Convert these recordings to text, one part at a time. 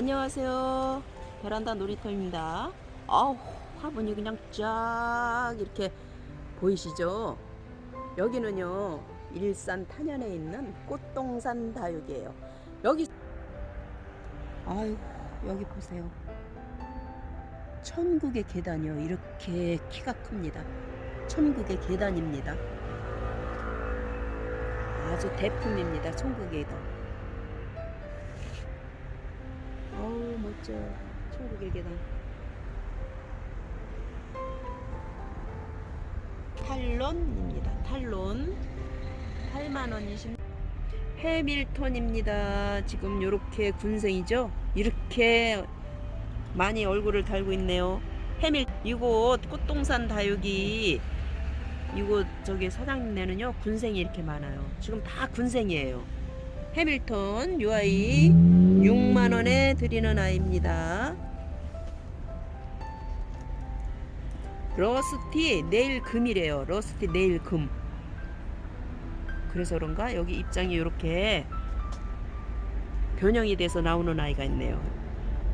안녕하세요. 베란다 놀이터입니다. 아우, 화분이 그냥 쫙 이렇게 보이시죠? 여기는요, 일산 탄현에 있는 꽃동산 다육이에요. 여기, 아유, 여기 보세요. 천국의 계단이요. 이렇게 키가 큽니다. 천국의 계단입니다. 아주 대품입니다. 천국의 계단. 어우 멋져 천국의 계단 탈론입니다. 탈론. 8만원이십 해밀턴입니다. 지금 요렇게 군생이죠? 이렇게 많이 얼굴을 달고 있네요. 해밀 이곳 꽃동산 다육이 이곳 저기 사장님네는요 군생이 이렇게 많아요. 지금 다 군생이에요 해밀턴 요 아이 6만원에 드리는 아이입니다. 러스티 내일 금이래요. 러스티 내일 금. 그래서 그런가 여기 입장이 이렇게 변형이 돼서 나오는 아이가 있네요.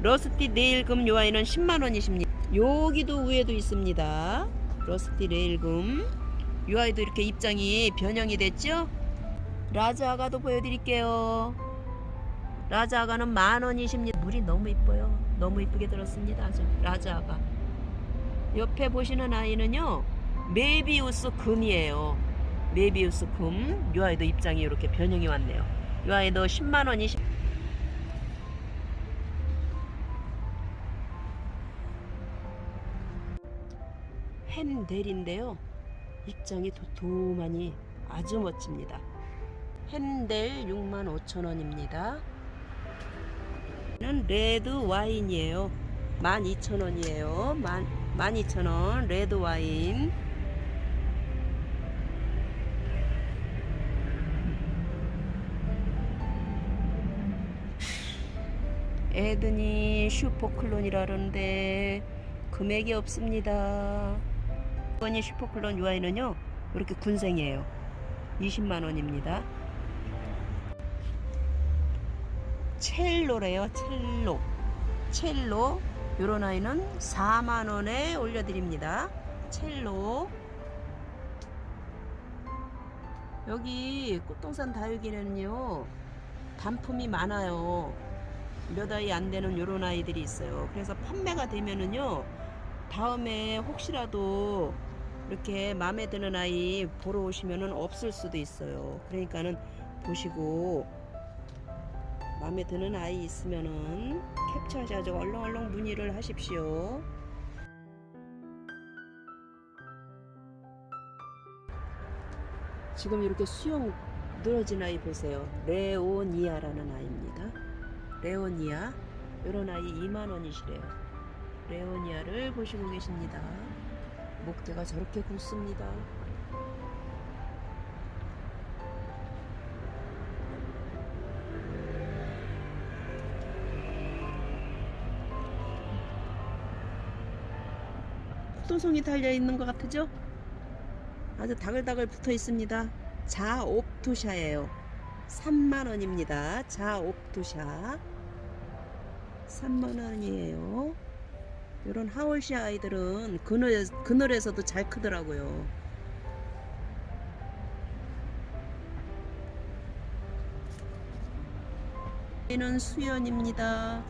러스티 내일 금 요 아이는 10만 원이십니다. 여기도 위에도 있습니다. 러스티 내일 금. 요 아이도 이렇게 입장이 변형이 됐죠? 라자가도 보여드릴게요. 라자아가는 만 원이십니다. 물이 너무 이뻐요. 너무 이쁘게 들었습니다. 아주 라자아가. 옆에 보시는 아이는요. 메비우스 금이에요. 메비우스 금. 이 아이도 입장이 이렇게 변형이 왔네요. 이 아이도 10만 원이십. 헨델인데요. 입장이 도톰하니 아주 멋집니다. 헨델 6만 5천 원입니다. 는 레드 와인이에요. 12,000원이에요. 12,000원 레드 와인. 에드니 슈퍼클론이라는데 금액이 없습니다. 이번이 슈퍼클론 와인은요. 이렇게 군생이에요. 20만 원입니다. 첼로래요 첼로. 첼로 요런 아이는 4만원에 올려드립니다. 첼로. 여기 꽃동산 다육이는요 단품이 많아요. 몇 아이 안 되는 요런 아이들이 있어요. 그래서 판매가 되면은요 다음에 혹시라도 이렇게 마음에 드는 아이 보러 오시면은 없을 수도 있어요. 그러니까는 보시고 마음에 드는 아이 있으면은 캡처하셔서 얼렁얼렁 문의를 하십시오. 지금 이렇게 수영 늘어진 아이 보세요. 레오니아라는 아이입니다. 레오니아. 이런 아이 2만 원이시래요. 레오니아를 보시고 계십니다. 목대가 저렇게 굵습니다. 독도송이 달려 있는 것 같으죠? 아주 다글다글 붙어 있습니다. 자옵투샤예요. 3만 원입니다. 자옵투샤. 3만 원이에요. 이런 하월시 아이들은 그늘, 그늘에서도 잘 크더라고요. 얘는 수연입니다.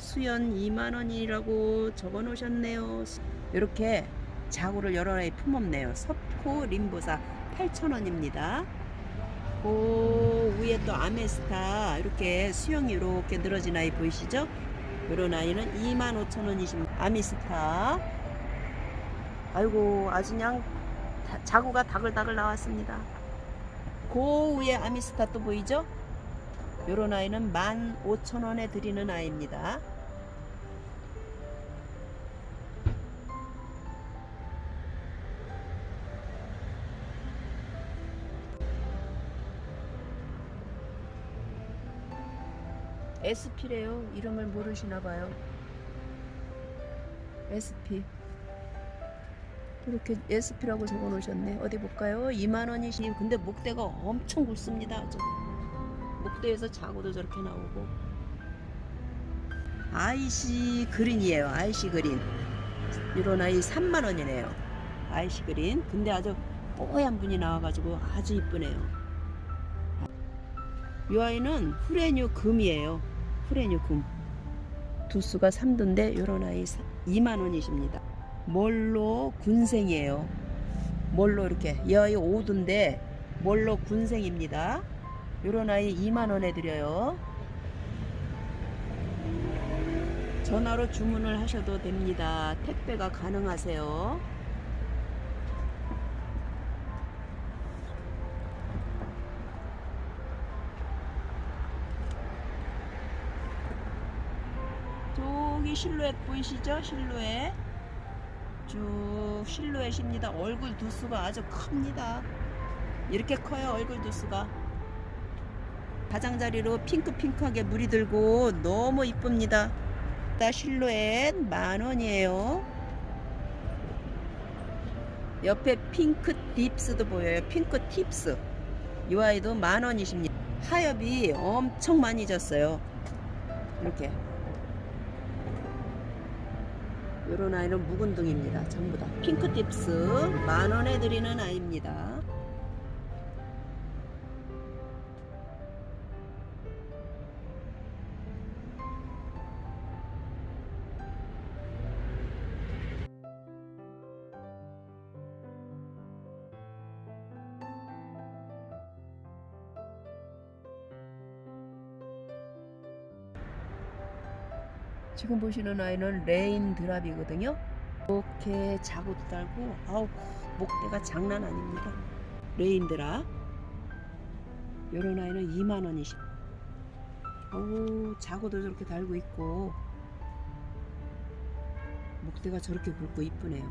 수연 2만 원이라고 적어 놓으셨네요. 이렇게 자구를 여러 아이 품없네요. 석호 림보사 8,000원입니다. 그 위에 또 아메스타 이렇게 수영이 이렇게 늘어진 아이 보이시죠? 이런 아이는 25,000원이십니다. 아미스타. 아이고 아주 그냥 다- 자구가 다글다글 나왔습니다. 그 위에 아미스타 또 보이죠? 이런 아이는 15,000원에 드리는 아이입니다. SP래요. 이름을 모르시나 봐요. SP. 이렇게 SP라고 적어 놓으셨네. 어디 볼까요? 2만 원이시. 근데 목대가 엄청 굵습니다. 아주. 목대에서 자고도 저렇게 나오고. 아이시 그린이에요. 아이시 그린. 이런 아이 3만 원이네요. 아이시 그린. 근데 아주 뽀얀 분이 나와가지고 아주 이쁘네요. 이 아이는 후레뉴 금이에요. 후레뉴 금. 두수가 3두인데 이런 아이 2만 원이십니다. 몰로 군생이에요. 몰로 이렇게 이 아이 5두인데 몰로 군생입니다. 이런 아이 2만 원에 드려요. 전화로 주문을 하셔도 됩니다. 택배가 가능하세요. 저기 실루엣 보이시죠? 실루엣. 쭉 실루엣입니다. 얼굴 두수가 아주 큽니다. 이렇게 커요, 얼굴 두수가. 가장자리로 핑크핑크하게 물이 들고 너무 이쁩니다. 다 실루엣 만 원이에요. 옆에 핑크 딥스도 보여요. 핑크 팁스. 이 아이도 만 원이십니다. 하엽이 엄청 많이 졌어요. 이렇게. 요런 아이는 묵은둥입니다. 전부 다. 핑크 팁스 만 원에 드리는 아이입니다. 지금 보시는 아이는 레인 드랍이거든요. 이렇게 자고도 달고 아우 목대가 장난 아닙니다. 레인 드랍. 요런 아이는 2만 원이십. 오 자고도 저렇게 달고 있고 목대가 저렇게 굵고 이쁘네요.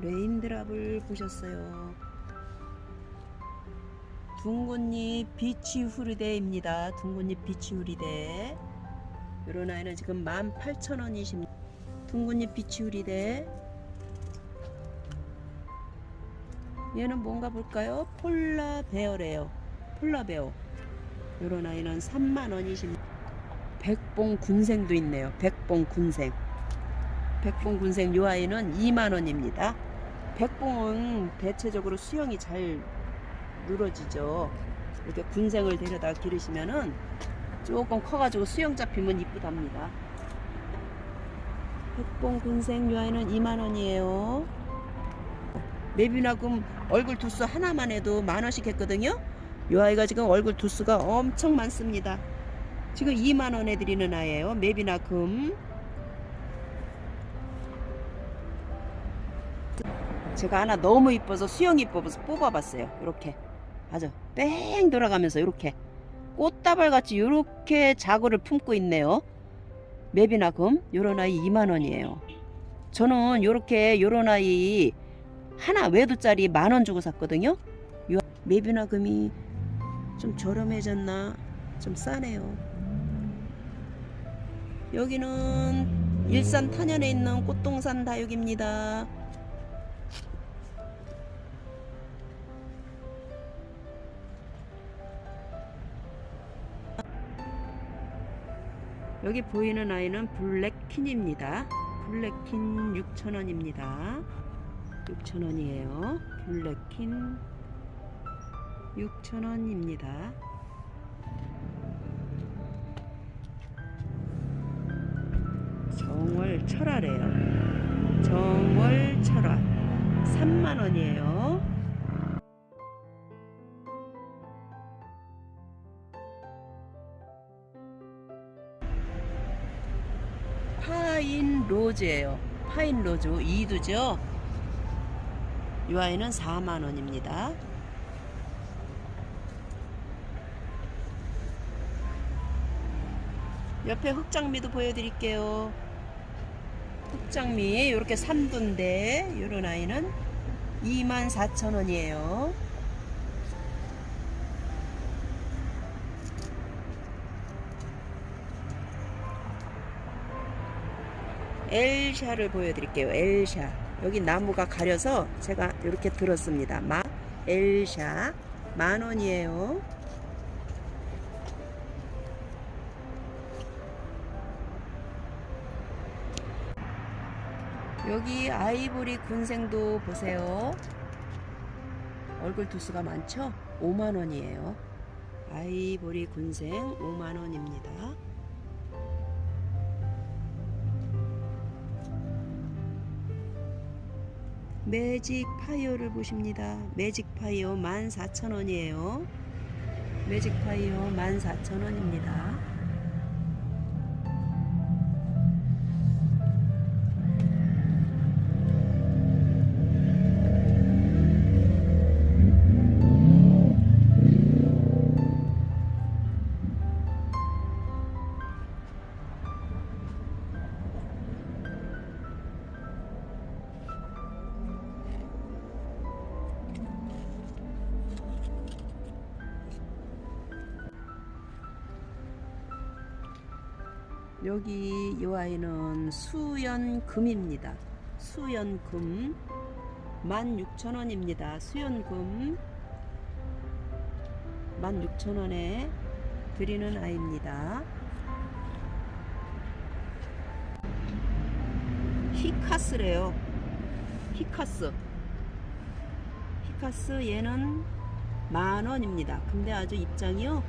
레인 드랍을 보셨어요. 둥근잎 비치 후리대입니다. 둥근잎 비치 후리대. 요런 아이는 지금 18,000원이십니다. 둥근잎 비치우리대. 얘는 뭔가 볼까요? 폴라베어래요. 폴라베어. 요런 아이는 3만원이십니다. 백봉 군생도 있네요. 백봉 군생. 백봉 군생 요 아이는 2만원입니다. 백봉은 대체적으로 수영이 잘 늘어지죠. 이렇게 군생을 데려다 기르시면은 조금 커가지고 수영 잡히면 이쁘답니다. 백봉 군생 요아이는 2만원이에요. 매비나금 얼굴 두수 하나만 해도 만원씩 했거든요. 요 아이가 지금 얼굴 두수가 엄청 많습니다. 지금 2만원에 드리는 아이예요. 매비나금. 제가 하나 너무 이뻐서 수영 이뻐서 뽑아봤어요. 이렇게 아주 뺑 돌아가면서 이렇게 꽃다발 같이 이렇게 자구를 품고 있네요. 맵이나 금 요런 아이 2만 원이에요. 저는 요렇게 요런 아이 하나 외도짜리 만 원 주고 샀거든요. 요 맵이나 금이 좀 저렴해졌나 좀 싸네요. 여기는 일산 탄현에 있는 꽃동산 다육입니다. 여기 보이는 아이는 블랙킨입니다. 블랙킨 6,000원입니다. 6,000원이에요. 블랙킨 6,000원입니다. 정월 철화래요. 정월 철화 3만 원이에요. 로즈예요. 파인 로즈 2두죠. 이 아이는 4만 원입니다. 옆에 흑장미도 보여드릴게요. 흑장미 이렇게 3두인데 이런 아이는 24,000원이에요. 엘샤를 보여드릴게요. 엘샤. 여기 나무가 가려서 제가 이렇게 들었습니다. 마 엘샤 만 원이에요. 여기 아이보리 군생도 보세요. 얼굴 두수가 많죠? 5만 원이에요. 아이보리 군생 5만 원입니다. 매직 파이어를 보십니다. 매직 파이어 14,000원이에요. 매직 파이어 14,000원입니다. 여기 이 아이는 수연금입니다. 수연금 16,000원입니다. 수연금 16,000원에 드리는 아이입니다. 히카스래요. 히카스. 히카스 얘는 만 원입니다. 근데 아주 입장이요.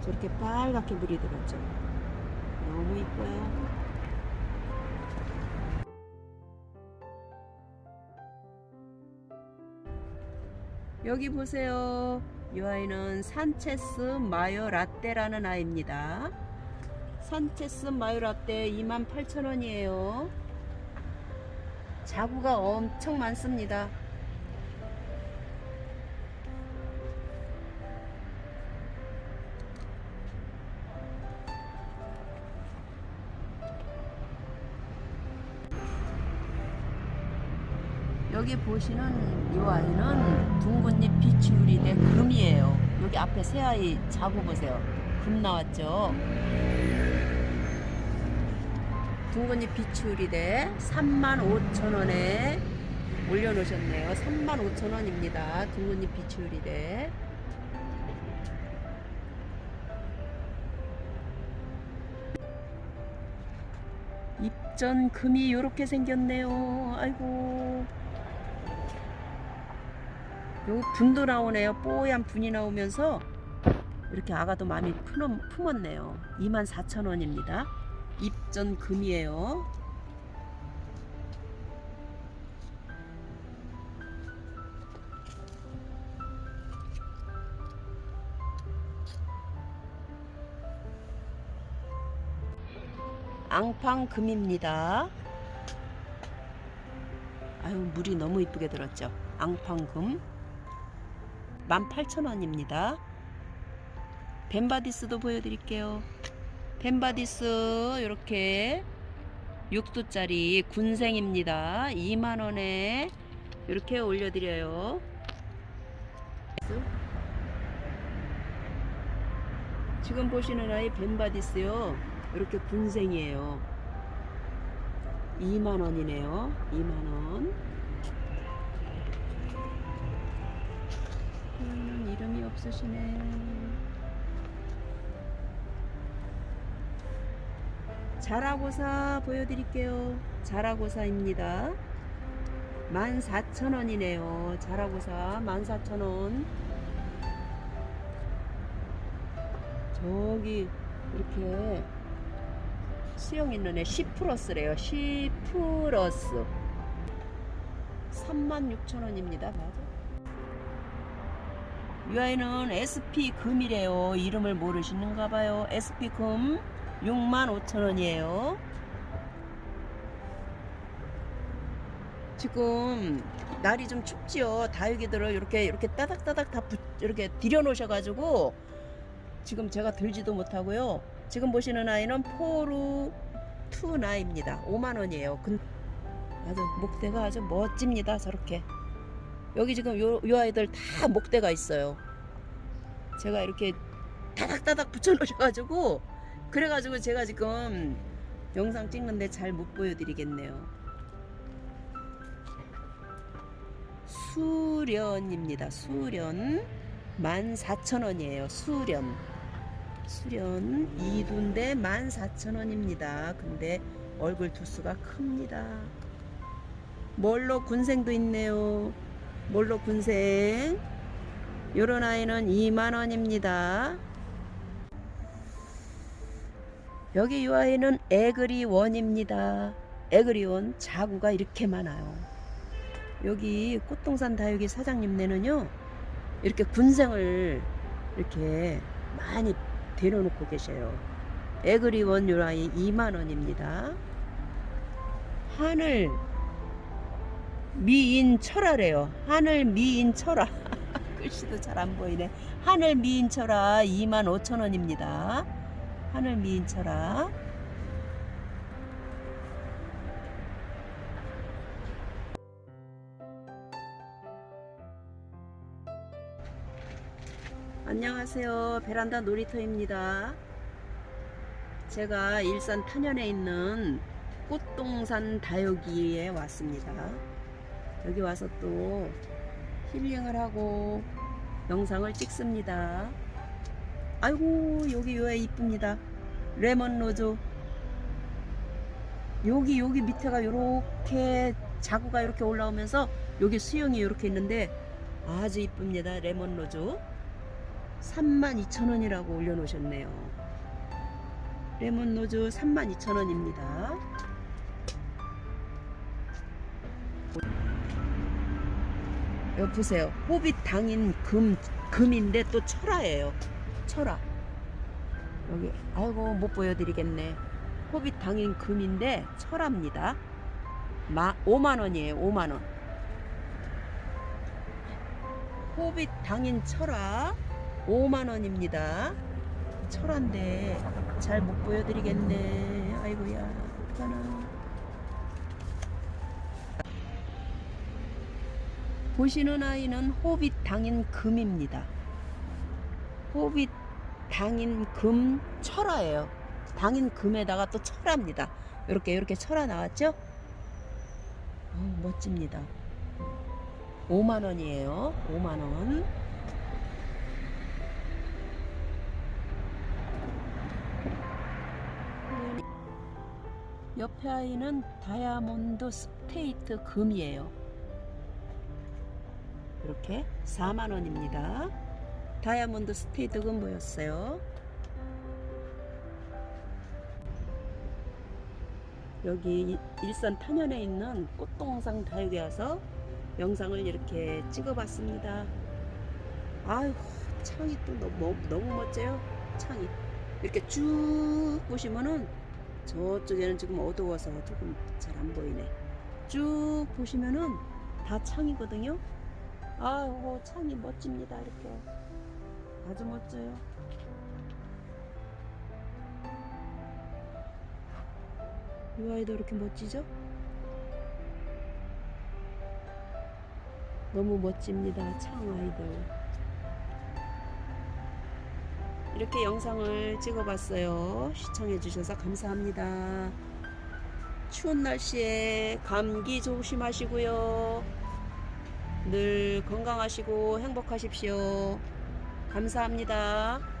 저렇게 빨갛게 물이 들었죠. 너무 이뻐요. 여기 보세요. 이 아이는 산체스 마요 라떼라는 아이입니다. 산체스 마요 라떼 28,000원이에요. 자구가 엄청 많습니다. 여기 보시는 이 아이는 둥근잎 비추유리 대 금이에요. 여기 앞에 새 아이 자고 보세요. 금 나왔죠? 둥근잎 비추유리 대 35,000원에 올려놓으셨네요. 35,000원입니다. 둥근잎 비추유리 대. 입전 금이 이렇게 생겼네요. 아이고. 요 분도 나오네요. 뽀얀 분이 나오면서 이렇게 아가도 많이 품었, 품었 네요. 24,000원입니다. 입전 금이에요. 앙팡금입니다. 아유 물이 너무 이쁘게 들었죠. 앙팡금 18,000원입니다. 벤바디스도 보여드릴게요. 벤바디스 이렇게 6두짜리 군생입니다. 2만원에 이렇게 올려드려요. 지금 보시는 아이 벤바디스요. 이렇게 군생이에요. 2만원이네요. 2만원. 이름이 없으시네. 자라고사 보여드릴게요. 자라고사입니다. 14,000원이네요. 자라고사 14,000원. 저기 이렇게 수영 있는 애 10 플러스래요. 10 플러스. 36,000원입니다. 맞아. 이 아이는 SP 금이래요. 이름을 모르시는가 봐요. SP 금 65,000원이에요. 지금 날이 좀 춥지요. 다육이들을 이렇게 이렇게 따닥따닥 다 부, 이렇게 들여 놓으셔 가지고 지금 제가 들지도 못하고요. 지금 보시는 아이는 포루 투나입니다. 5만 원이에요. 근 아주 목대가 아주 멋집니다. 저렇게 여기 지금 요, 요 아이들 다 목대가 있어요. 제가 이렇게 따닥따닥 붙여놓으셔가지고 그래가지고 제가 지금 영상 찍는데 잘 못 보여드리겠네요. 수련입니다. 수련 14,000원이에요. 수련 수련 2두인데 14,000원입니다. 근데 얼굴 두수가 큽니다. 몰로 군생도 있네요. 몰로 군생. 요런 아이는 2만원입니다. 여기 이 아이는 에그리원입니다. 에그리원 자구가 이렇게 많아요. 여기 꽃동산 다육이 사장님네는요, 이렇게 군생을 이렇게 많이 데려놓고 계셔요. 에그리원 요 아이 2만원입니다. 하늘 미인 철화래요. 하늘 미인 철화. 글씨도 잘 안 보이네. 하늘 미인 철화 2만 5천 원입니다. 하늘 미인 철화. 안녕하세요. 베란다 놀이터입니다. 제가 일산 탄현에 있는 꽃동산 다육이에 왔습니다. 여기 와서 또 힐링을 하고 영상을 찍습니다. 아이고 여기 요에 이쁩니다. 레몬 로즈. 여기 여기 밑에가 요렇게 자구가 이렇게 올라오면서 여기 수영이 이렇게 있는데 아주 이쁩니다. 레몬 로즈. 32,000원이라고 올려놓으셨네요. 레몬 로즈 32,000원입니다. 여기 보세요. 호빗 당인 금 금인데 또 철화예요. 철화. 여기 아이고 못 보여드리겠네. 호빗 당인 금인데 철화입니다. 마 5만 원이에요. 5만 원. 호빗 당인 철화 5만 원입니다. 철화인데 잘 못 보여드리겠네. 아이고야 어떡하나. 보시는 아이는 호빗 당인 금입니다. 호빗 당인 금 철화예요. 당인 금에다가 또 철화입니다. 이렇게 이렇게 철화 나왔죠? 어, 멋집니다. 5만 원이에요. 5만 원. 옆에 아이는 다이아몬드 스테이트 금이에요. 이렇게 4만 원입니다. 다이아몬드 스테이트 금 보였어요. 여기 일산 탄현에 있는 꽃동상 다육에 와서 영상을 이렇게 찍어봤습니다. 아유 창이 또 너무, 너무 멋져요. 창이 이렇게 쭉 보시면은 저쪽에는 지금 어두워서 조금 잘 안 보이네. 쭉 보시면은 다 창이거든요. 아이고 창이 멋집니다. 이렇게 아주 멋져요. 이 아이도 이렇게 멋지죠? 너무 멋집니다. 창 아이들. 이렇게 영상을 찍어봤어요. 시청해주셔서 감사합니다. 추운 날씨에 감기 조심하시고요. 늘 건강하시고 행복하십시오. 감사합니다.